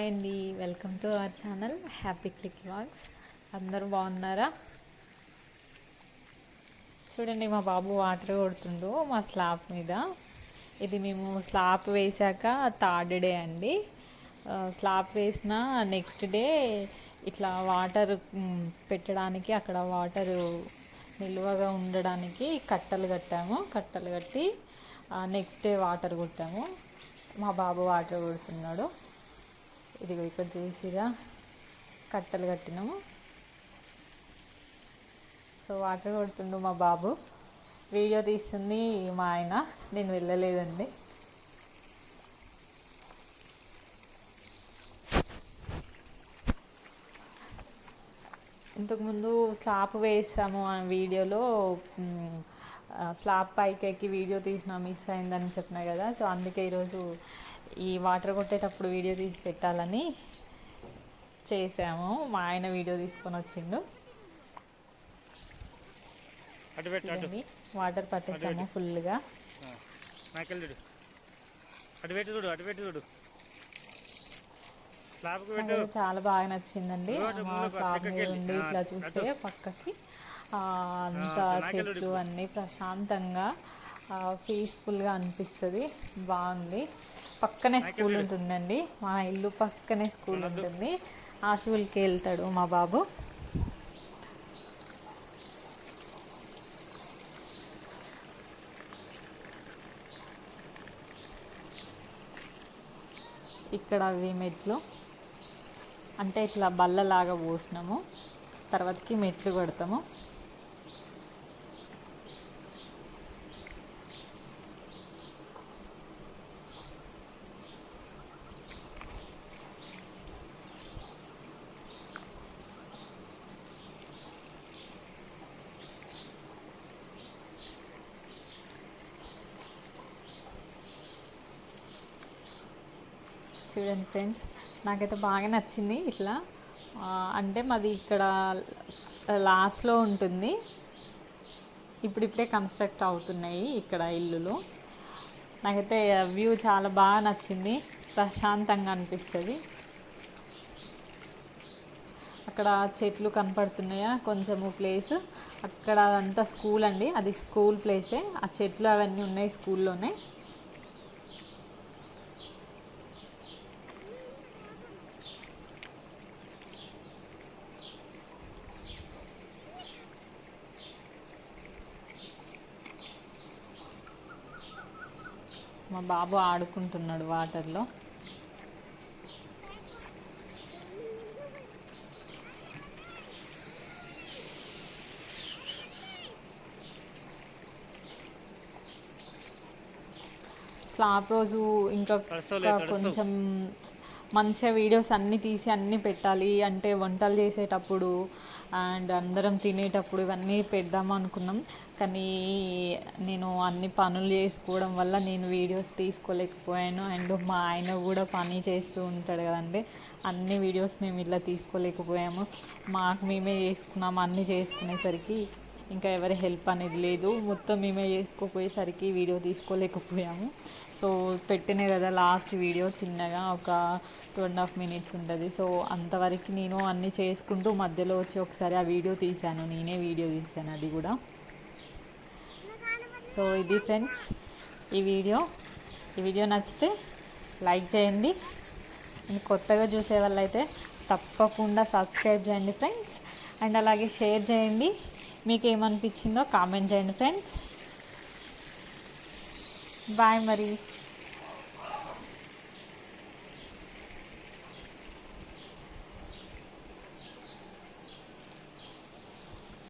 Hi అండి. Welcome to our channel happy click wax. అందరూ బాగున్నారా? చూడండి మా బాబు వాటర్ కొడుతుండు మా స్లాబ్ మీద. ఇది మేము స్లాబ్ వేసాక థర్డ్ డే అండి. స్లాబ్ వేసిన నెక్స్ట్ డే ఇట్లా వాటర్ పెట్టడానికి అక్కడ వాటర్ నిల్వగా ఉండడానికి కట్టలు కట్టాము. కట్టలు కట్టి నెక్స్ట్ డే వాటర్ కొట్టాము. మా బాబు వాటర్ కొడుతున్నాడు. ఇదిగో ఇక్కడ చూసిరా? కట్టలు కట్టినాము. సో వాటర్ కొడుతుండు మా బాబు. వీడియో తీస్తుంది మా ఆయన. నేను వెళ్ళలేదండి. ఇంతకుముందు స్లాప్ వేసాము ఆ వీడియోలో. స్లాప్ స్లాబ్ పైకి ఎక్కి వీడియో తీసిన మిస్ అయిందని చెప్పినా కదా. సో అందుకే ఈరోజు ఈ వాటర్ కొట్టేటప్పుడు వీడియో తీసి పెట్టాలని చేసాము. మా ఆయన వీడియో తీసుకొని వచ్చిండు. చూడండి వాటర్ పట్టేసాము ఫుల్గా. చాలా బాగా నచ్చిందండి. మా స్లాబ్ మీద. ఉండి ఇట్లా చూస్తే. పక్కకి ఆ, అంత చెట్లు అన్నీ ప్రశాంతంగా పీస్ఫుల్గా అనిపిస్తుంది. బాగుంది. పక్కనే స్కూల్ ఉంటుందండి. మా ఇల్లు పక్కనే స్కూల్ ఉంటుంది. ఆ స్కూల్కి వెళ్తాడు మా బాబు. ఇక్కడ అవి మెట్లు అంటే ఇట్లా బల్లలాగా పోసినాము. తర్వాతకి మెట్లు కొడతాము. చూడండి ఫ్రెండ్స్ నాకైతే బాగా నచ్చింది ఇట్లా. అంటే మాది ఇక్కడ లాస్ట్లో ఉంటుంది. ఇప్పుడిప్పుడే కన్స్ట్రక్ట్ అవుతున్నాయి ఇక్కడ ఇల్లులు. నాకైతే వ్యూ చాలా బాగా నచ్చింది. ప్రశాంతంగా అనిపిస్తుంది. అక్కడ చెట్లు కనపడుతున్నాయా? కొంచెము ప్లేస్. అక్కడ అంతా స్కూల్ అండి. అది స్కూల్ ప్లేసే. ఆ చెట్లు అవన్నీ ఉన్నాయి స్కూల్లోనే. మా బాబు ఆడుకుంటున్నాడు వాటర్లో స్లాబ్ రోజు ఇంకా. కొంచెం మంచిగా వీడియోస్ అన్నీ తీసి అన్నీ పెట్టాలి. అంటే వంటలు చేసేటప్పుడు అండ్ అందరం తినేటప్పుడు ఇవన్నీ పెడదాం అనుకున్నాం. కానీ నేను అన్ని పనులు చేసుకోవడం వల్ల నేను వీడియోస్ తీసుకోలేకపోయాను. అండ్ మా ఆయన కూడా పని చేస్తూ ఉంటాడు కదండి. అన్ని వీడియోస్ మేము ఇలా తీసుకోలేకపోయాము. మాకు మేమే చేసుకున్నాము అన్నీ చేసుకునేసరికి ఇంకా ఎవరి హెల్ప్ అనేది లేదు. మొత్తం మేమే చేసుకోపోయేసరికి వీడియో తీసుకోలేకపోయాము. సో పెట్టినే కదా లాస్ట్ వీడియో చిన్నగా ఒక టూ అండ్ హాఫ్ మినిట్స్ ఉంటుంది. సో అంతవరకు నేను అన్నీ చేసుకుంటూ మధ్యలో వచ్చి ఒకసారి ఆ వీడియో తీశాను. నేనే వీడియో తీశాను అది కూడా. సో ఇది ఫ్రెండ్స్ ఈ వీడియో. ఈ వీడియో నచ్చితే లైక్ చేయండి. కొత్తగా చూసే వాళ్ళైతే తప్పకుండా సబ్స్క్రైబ్ చేయండి ఫ్రెండ్స్. అండ్ అలాగే షేర్ చేయండి. మీకు ఏమనిపించిందో కామెంట్ చేయండి ఫ్రెండ్స్. బాయ్ మరి.